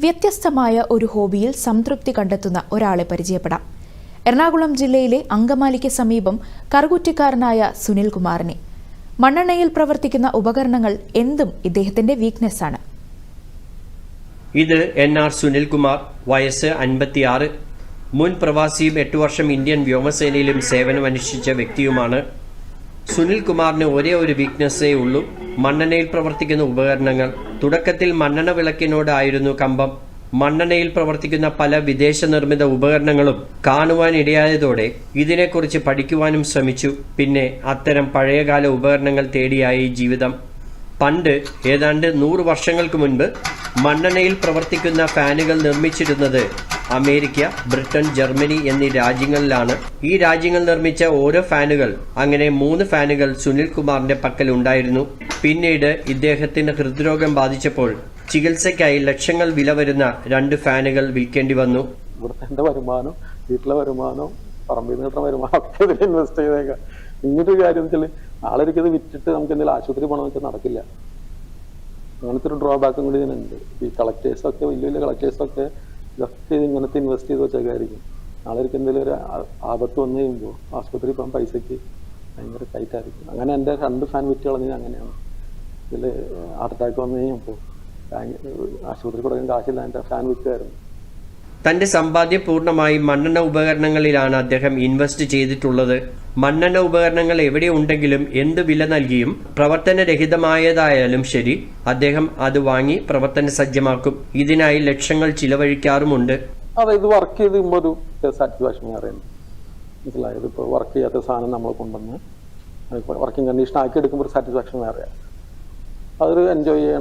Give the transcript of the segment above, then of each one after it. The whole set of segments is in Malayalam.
വ്യത്യസ്തമായ ഒരു ഹോബിയിൽ സംതൃപ്തി കണ്ടെത്തുന്ന ഒരാളെ പരിചയപ്പെടാം. എറണാകുളം ജില്ലയിലെ അങ്കമാലിക്ക് സമീപം കറുകുറ്റിക്കാരനായ സുനിൽ കുമാറിനെ. മണ്ണെണ്ണയിൽ പ്രവർത്തിക്കുന്ന ഉപകരണങ്ങൾ എന്തും ഇദ്ദേഹത്തിന്റെ വീക്ക്നെസ് ആണ്. ഇത് എൻ ആർ സുനിൽകുമാർ വയസ്സ് അൻപത്തിയാറ്. മുൻ പ്രവാസിയും എട്ട് വർഷം ഇന്ത്യൻ വ്യോമസേനയിലും സേവനമനുഷ്ഠിച്ച വ്യക്തിയുമാണ്. സുനിൽ കുമാറിന് ഒരേ ഒരു വീക്ക്നെസ്സേ ഉള്ളൂ. മണ്ണെണ്ണയിൽ പ്രവർത്തിക്കുന്ന ഉപകരണങ്ങൾ. തുടക്കത്തിൽ മണ്ണെണ്ണ വിളക്കിനോടായിരുന്നു കമ്പം. മണ്ണെണ്ണയിൽ പ്രവർത്തിക്കുന്ന പല വിദേശ നിർമ്മിത ഉപകരണങ്ങളും കാണുവാൻ ഇടയായതോടെ ഇതിനെക്കുറിച്ച് പഠിക്കുവാനും ശ്രമിച്ചു. പിന്നെ അത്തരം പഴയകാല ഉപകരണങ്ങൾ തേടിയായി ജീവിതം. പണ്ട് ഏതാണ്ട് നൂറ് വർഷങ്ങൾക്ക് മുൻപ് മണ്ണെണ്ണയിൽ പ്രവർത്തിക്കുന്ന ഫാനുകൾ നിർമ്മിച്ചിരുന്നത് അമേരിക്ക ബ്രിട്ടൻ ജർമ്മനി എന്നീ രാജ്യങ്ങളിലാണ്. ഈ രാജ്യങ്ങൾ നിർമ്മിച്ച ഓരോ ഫാനുകൾ അങ്ങനെ മൂന്ന് ഫാനുകൾ സുനിൽ കുമാറിന്റെ പക്കൽ ഉണ്ടായിരുന്നു പിന്നീട് ഇദ്ദേഹത്തിന് ഹൃദ്രോഗം ബാധിച്ചപ്പോൾ ചികിത്സയ്ക്കായി ലക്ഷങ്ങൾ വില വരുന്ന രണ്ട് ഫാനുകൾ വിൽക്കേണ്ടി വന്നു. ഇവിടുത്തെ വരുമാനം വീട്ടിലെ വരുമാനം പറമ്പിൽ നിന്ന് കിട്ടുന്ന വരുമാനം ഇൻവെസ്റ്റ് ചെയ്തേക്കാം. ഇങ്ങനത്തെ ഒരു കാര്യം വെച്ചാൽ നാളെ ഒരിക്കൽ വിറ്റിട്ട് നമുക്ക് എന്തെങ്കിലും ആശുപത്രി പോകണം വെച്ചാൽ നടക്കില്ല. അങ്ങനത്തെ ഒരു ഡ്രോബാക്കും കൂടി ഇതിനുണ്ട്. ഈ കളക്ടേഴ്സൊക്കെ വലിയ വലിയ കളക്ടേഴ്സൊക്കെ ഇതൊക്കെ ഇത് ഇങ്ങനത്തെ ഇൻവെസ്റ്റ് ചെയ്ത് വെച്ചേക്കായിരിക്കും. നാളെ ഒരിക്കൽ എന്തെങ്കിലും ഒരു ആപത്ത് വന്നു കഴിയുമ്പോൾ ആശുപത്രി പോകാൻ പൈസയ്ക്ക് ഭയങ്കര ടൈറ്റായിരിക്കും അങ്ങനെ എന്റെ രണ്ട് ഫാൻ വിറ്റ് കളഞ്ഞത് അങ്ങനെയാണ്. ഇതിൽ ഹാർട്ട് അറ്റാക്ക് വന്നു കഴിഞ്ഞപ്പോൾ ആശുപത്രി കൊടുക്കാൻ കാശില്ല എന്റെ ഫാൻ വിൽക്കുമായിരുന്നു തന്റെ സമ്പാദ്യം പൂർണമായി മണ്ണെണ്ണ ഉപകരണങ്ങളിലാണ് അദ്ദേഹം ഇൻവെസ്റ്റ് ചെയ്തിട്ടുള്ളത്. മണ്ണെണ്ണ ഉപകരണങ്ങൾ എവിടെ ഉണ്ടെങ്കിലും എന്ത് വില നൽകിയും പ്രവർത്തനരഹിതമായതായാലും ശരി അദ്ദേഹം അത് വാങ്ങി പ്രവർത്തന സജ്ജമാക്കും ഇതിനായി ലക്ഷങ്ങൾ ചിലവഴിക്കാറുമുണ്ട്. അതെ ഇത് വർക്ക് ചെയ്ത് ഒരു സാറ്റിസ്ഫാക്ഷൻ വേറെയാണ് മനസ്സിലായത് ഇപ്പോൾ വർക്ക് ചെയ്യാത്ത സാധനം നമ്മൾ കൊണ്ടുവന്ന് വർക്കിംഗ് കണ്ടീഷൻ ആക്കി എടുക്കുമ്പോൾ സാറ്റിസ്ഫാക്ഷൻ വേറെയാണ്. അതൊരു എൻജോയ്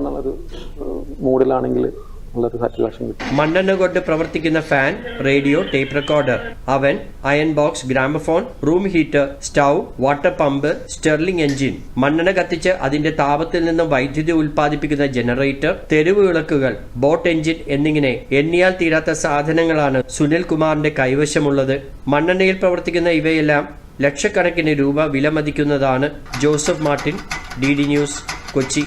മൂഡിലാണെങ്കിൽ നല്ലൊരു സാറ്റിസ്ഫാക്ഷൻ കിട്ടും. മണ്ണെണ്ണ കൊണ്ട് പ്രവർത്തിക്കുന്ന fan radio tape recorder oven iron box gramophone room heater stove water pump Stirling engine മണ്ണെണ്ണ കത്തിച്ച് അതിന്റെ താപത്തിൽ നിന്നും വൈദ്യുതി ഉൽപ്പാദിപ്പിക്കുന്ന ജനറേറ്റർ തെരുവ് വിളക്കുകൾ ബോട്ട് എഞ്ചിൻ എന്നിങ്ങനെ എണ്ണിയാൽ തീരാത്ത സാധനങ്ങളാണ് സുനിൽ കുമാറിന്റെ കൈവശമുള്ളത്. മണ്ണെണ്ണയിൽ പ്രവർത്തിക്കുന്ന ഇവയെല്ലാം ലക്ഷക്കണക്കിന് രൂപ വിലമതിക്കുന്നതാണ് Joseph Martin D D news Kochi.